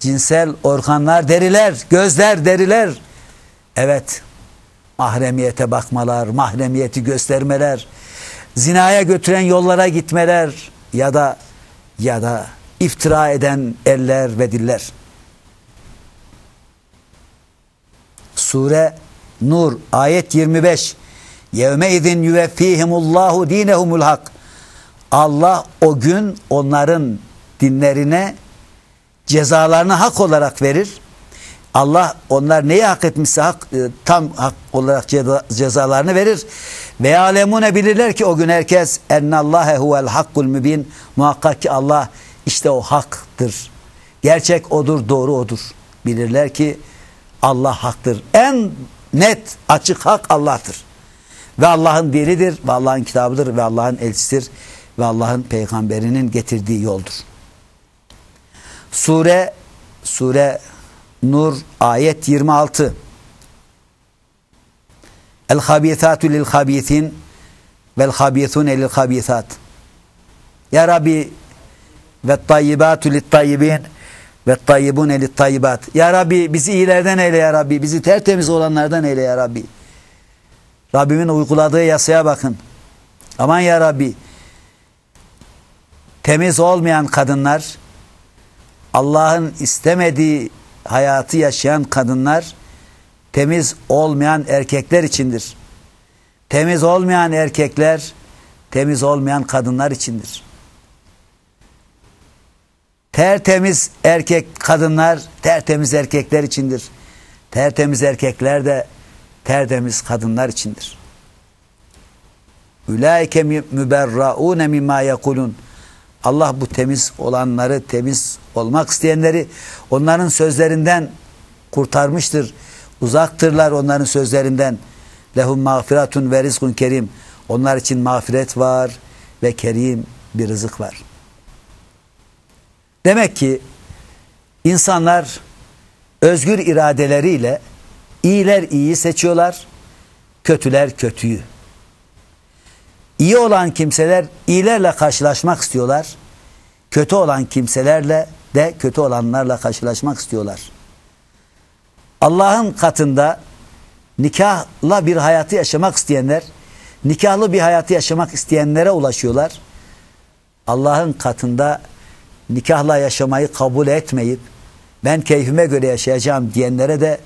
cinsel organlar deriler, gözler deriler. Evet, mahremiyete bakmalar, mahremiyeti göstermeler, zinaya götüren yollara gitmeler ya da ya da iftira eden eller ve diller. Sure Nur ayet 25 Yevme izin yüveffihimullahu dinehumul hak Allah o gün onların dinlerine cezalarını hak olarak verir. Allah onlar neyi hak etmişse hak, e, tam hak olarak ceza, cezalarını verir. Ve alemune bilirler ki o gün herkes ennallâhe huvel hakkul mübin muhakkak ki Allah işte o haktır. Gerçek odur, doğru odur. Bilirler ki Allah haktır. En net, açık hak Allah'tır. Ve Allah'ın dilidir, ve Allah'ın kitabıdır, ve Allah'ın elçisidir, ve Allah'ın peygamberinin getirdiği yoldur. Sure, Sure Nur ayet 26. El habithatu lil habithin vel habithune lil habithat. Ya Rabbi ve tayyibatu lit tayyibin ve tayyibune lit tayyibat. Ya Rabbi bizi iyilerden eyle ya Rabbi. Bizi tertemiz olanlardan eyle ya Rabbi. Rabbimin uyguladığı yasaya bakın. Aman ya Rabbi. Temiz olmayan kadınlar Allah'ın istemediği hayatı yaşayan kadınlar temiz olmayan erkekler içindir. Temiz olmayan erkekler temiz olmayan kadınlar içindir. Tertemiz erkek kadınlar tertemiz erkekler içindir. Tertemiz erkekler de tertemiz kadınlar içindir. Ulaike müberraune mimma yekulun. Allah bu temiz olanları, temiz olmak isteyenleri onların sözlerinden kurtarmıştır. Uzaktırlar onların sözlerinden. Lehum mağfiratun ve rizkun kerim. Onlar için mağfiret var ve kerim bir rızık var. Demek ki insanlar özgür iradeleriyle iyiler iyiyi seçiyorlar, kötüler kötüyü. İyi olan kimseler iyilerle karşılaşmak istiyorlar. Kötü olan kimselerle de kötü olanlarla karşılaşmak istiyorlar. Allah'ın katında nikahla bir hayatı yaşamak isteyenler, nikahlı bir hayatı yaşamak isteyenlere ulaşıyorlar. Allah'ın katında nikahla yaşamayı kabul etmeyip ben keyfime göre yaşayacağım diyenlere de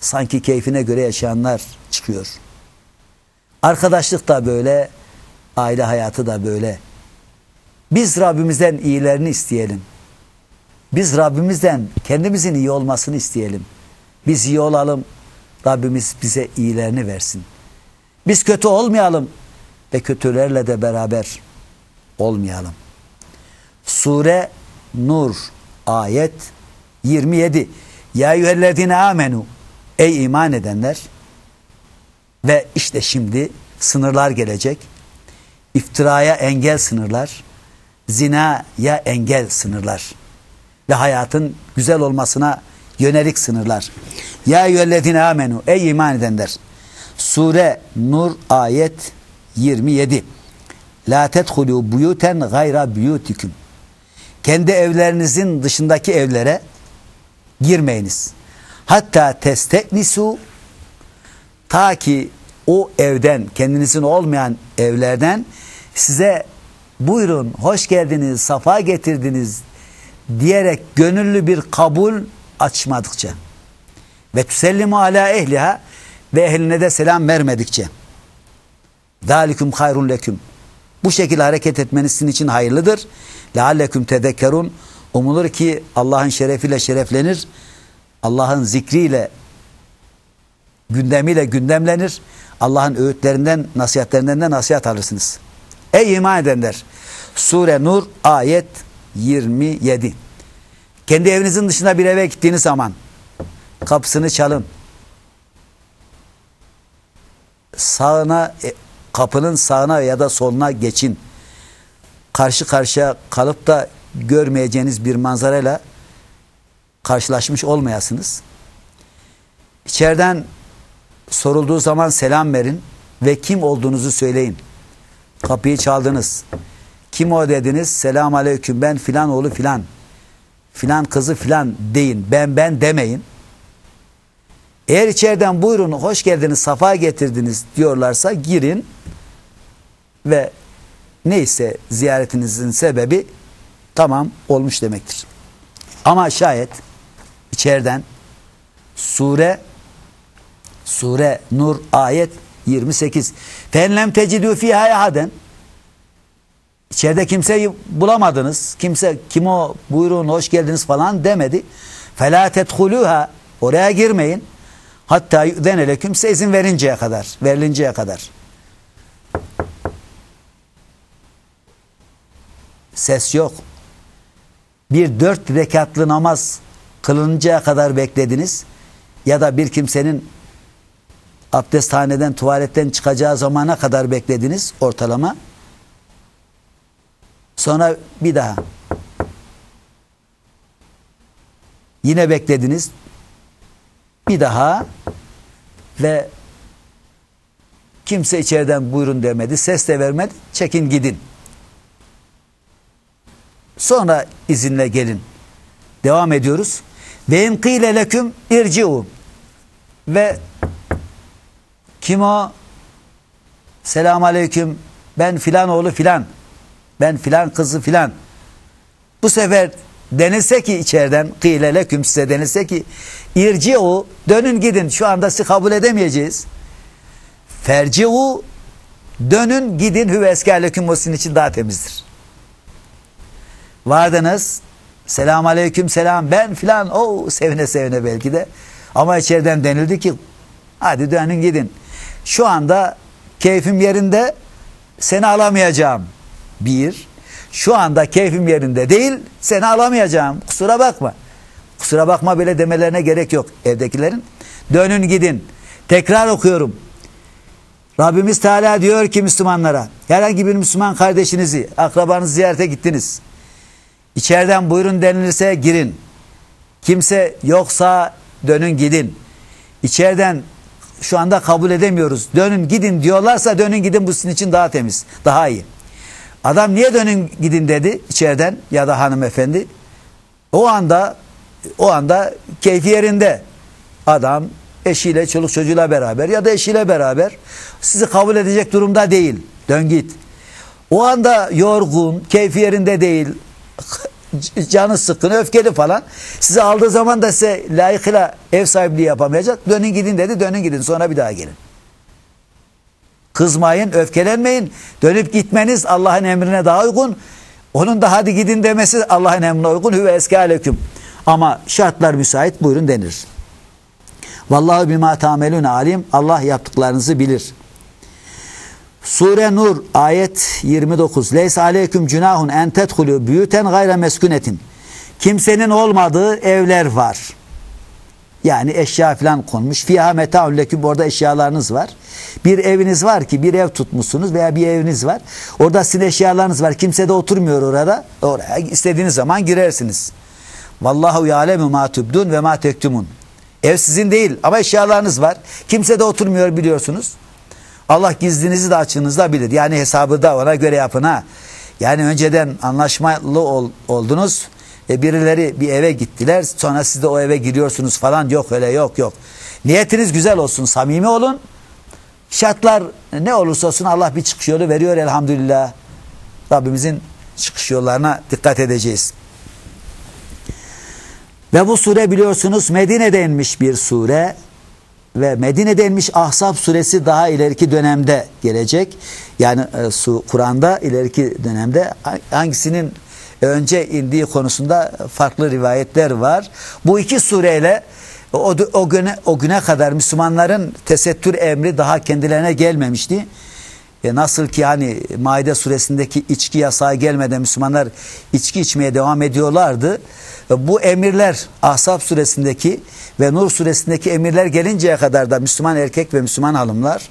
sanki keyfine göre yaşayanlar çıkıyor. Arkadaşlık da böyle, aile hayatı da böyle. Biz Rabbimizden iyilerini isteyelim. Biz Rabbimizden kendimizin iyi olmasını isteyelim. Biz iyi olalım, Rabbimiz bize iyilerini versin. Biz kötü olmayalım ve kötülerle de beraber olmayalım. Sure Nur ayet 27. Ya eyyühellezine amenu ey iman edenler ve işte şimdi sınırlar gelecek. İftiraya engel sınırlar, zinaya engel sınırlar ve hayatın güzel olmasına yönelik sınırlar. Ya eyyühellezine amenu ey iman edenler. Sure Nur ayet 27. La tedhulu buyuten gayra buyutikum kendi evlerinizin dışındaki evlere girmeyiniz. Hatta testeknisu ta ki o evden kendinizin olmayan evlerden size buyurun hoş geldiniz safa getirdiniz diyerek gönüllü bir kabul açmadıkça ve tüsellimu ala ehliha ve ehline de selam vermedikçe dalikum hayrun leküm bu şekilde hareket etmeniz sizin için hayırlıdır. Lealleküm tedekkerun. Umulur ki Allah'ın şerefiyle şereflenir. Allah'ın zikriyle gündemiyle gündemlenir. Allah'ın öğütlerinden, nasihatlerinden de nasihat alırsınız. Ey iman edenler! Sure Nur ayet 27. Kendi evinizin dışında bir eve gittiğiniz zaman kapısını çalın. Sağına e, kapının sağına ya da soluna geçin. Karşı karşıya kalıp da görmeyeceğiniz bir manzarayla karşılaşmış olmayasınız. İçeriden sorulduğu zaman selam verin ve kim olduğunuzu söyleyin. Kapıyı çaldınız. Kim o dediniz? Selam aleyküm ben filan oğlu filan. filan kızı filan deyin. Ben ben demeyin. Eğer içeriden buyurun hoş geldiniz safa getirdiniz diyorlarsa girin ve neyse ziyaretinizin sebebi tamam olmuş demektir. Ama şayet içeriden sure sure Nur ayet 28 fenlem tecidü fiha ehaden İçeride kimseyi bulamadınız. Kimse kim o buyurun hoş geldiniz falan demedi. Fela tedhuluha oraya girmeyin. Hatta yüdenele kimse izin verinceye kadar, verilinceye kadar. Ses yok. Bir dört rekatlı namaz kılınıncaya kadar beklediniz. Ya da bir kimsenin abdesthaneden, tuvaletten çıkacağı zamana kadar beklediniz ortalama. Sonra bir daha. Yine beklediniz. Bir daha ve kimse içeriden buyurun demedi. Ses de vermedi. Çekin gidin. Sonra izinle gelin. Devam ediyoruz. Ve in kıyle leküm irci'u. Ve kim o? Selam aleyküm. Ben filan oğlu filan. Ben filan kızı filan. Bu sefer denilse ki içeriden kıyle leküm size denilse ki irci'u dönün gidin şu anda sizi kabul edemeyeceğiz. Ferci'u dönün gidin hüve eskerleküm o sizin için daha temizdir. Vardınız selam aleyküm selam ben filan o sevine sevine belki de ama içeriden denildi ki hadi dönün gidin. Şu anda keyfim yerinde seni alamayacağım. Bir, şu anda keyfim yerinde değil seni alamayacağım kusura bakma. Kusura bakma bile demelerine gerek yok evdekilerin. Dönün gidin. Tekrar okuyorum. Rabbimiz Teala diyor ki Müslümanlara herhangi bir Müslüman kardeşinizi akrabanızı ziyarete gittiniz. İçeriden buyurun denilirse girin. Kimse yoksa dönün gidin. İçeriden şu anda kabul edemiyoruz. Dönün gidin diyorlarsa dönün gidin bu sizin için daha temiz. Daha iyi. Adam niye dönün gidin dedi içeriden ya da hanımefendi. O anda o anda keyfi yerinde. Adam eşiyle çoluk çocuğuyla beraber ya da eşiyle beraber sizi kabul edecek durumda değil. Dön git. O anda yorgun, keyfi yerinde değil, canı sıkkın, öfkeli falan. Sizi aldığı zaman da size layıkıyla ev sahipliği yapamayacak. Dönün gidin dedi, dönün gidin sonra bir daha gelin. Kızmayın, öfkelenmeyin. Dönüp gitmeniz Allah'ın emrine daha uygun. Onun da hadi gidin demesi Allah'ın emrine uygun. Hüve eski aleyküm. Ama şartlar müsait buyurun denir. Vallahu bima tamelun alim. Allah yaptıklarınızı bilir. Sure Nur ayet 29. Leys aleyküm cünahun en tedhulu büyüten gayre meskunetin. Kimsenin olmadığı evler var. Yani eşya falan konmuş. Fiha meta'un leküm orada eşyalarınız var. Bir eviniz var ki bir ev tutmuşsunuz veya bir eviniz var. Orada sizin eşyalarınız var. Kimse de oturmuyor orada. Oraya istediğiniz zaman girersiniz. Vallahu ya'lemu ma tubdun ve ma tektumun. Ev sizin değil ama eşyalarınız var. Kimse de oturmuyor biliyorsunuz. Allah gizlinizi de açığınızı da bilir. Yani hesabı da ona göre yapın ha. Yani önceden anlaşmalı ol, oldunuz. E birileri bir eve gittiler. Sonra siz de o eve giriyorsunuz falan. Yok öyle yok yok. Niyetiniz güzel olsun. Samimi olun. Şartlar ne olursa olsun Allah bir çıkış yolu veriyor elhamdülillah. Rabbimizin çıkış yollarına dikkat edeceğiz. Ve bu sure biliyorsunuz Medine'de inmiş bir sure ve Medine'de inmiş Ahzab suresi daha ileriki dönemde gelecek. Yani e, Kur'an'da ileriki dönemde hangisinin önce indiği konusunda farklı rivayetler var. Bu iki sureyle o, o güne o güne kadar Müslümanların tesettür emri daha kendilerine gelmemişti. E nasıl ki hani Maide suresindeki içki yasağı gelmeden Müslümanlar içki içmeye devam ediyorlardı. E bu emirler Ahzab suresindeki ve Nur suresindeki emirler gelinceye kadar da Müslüman erkek ve Müslüman hanımlar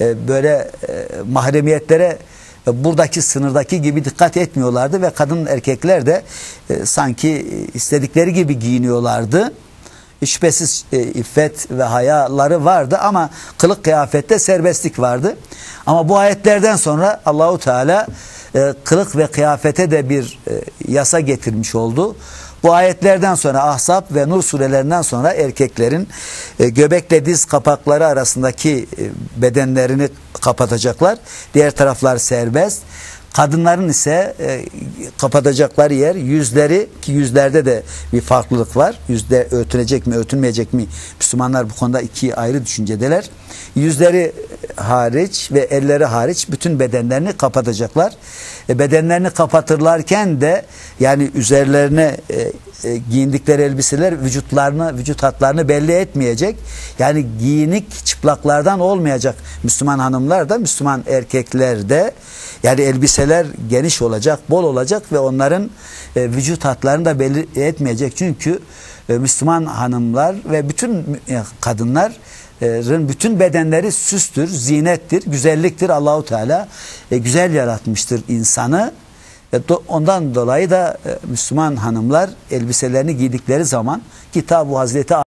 e, böyle e, mahremiyetlere e, buradaki sınırdaki gibi dikkat etmiyorlardı ve kadın erkekler de e, sanki istedikleri gibi giyiniyorlardı. Şüphesiz e, iffet ve hayaları vardı ama kılık kıyafette serbestlik vardı. Ama bu ayetlerden sonra Allahu Teala e, kılık ve kıyafete de bir e, yasa getirmiş oldu. Bu ayetlerden sonra Ahzab ve Nur surelerinden sonra erkeklerin e, göbekle diz kapakları arasındaki e, bedenlerini kapatacaklar. Diğer taraflar serbest. Kadınların ise e, kapatacakları yer yüzleri ki yüzlerde de bir farklılık var. Yüzde örtülecek mi örtülmeyecek mi Müslümanlar bu konuda iki ayrı düşüncedeler. Yüzleri hariç ve elleri hariç bütün bedenlerini kapatacaklar. E, bedenlerini kapatırlarken de yani üzerlerine e, e, giyindikleri elbiseler vücutlarını, vücut hatlarını belli etmeyecek. Yani giyinik çıplaklardan olmayacak Müslüman hanımlar da Müslüman erkekler de yani elbiseler geniş olacak, bol olacak ve onların e, vücut hatlarını da belli etmeyecek. Çünkü e, Müslüman hanımlar ve bütün e, kadınların bütün bedenleri süstür, zinettir, güzelliktir. Allahu Teala e, güzel yaratmıştır insanı. E, ondan dolayı da e, Müslüman hanımlar elbiselerini giydikleri zaman Kitab-ı Hazreti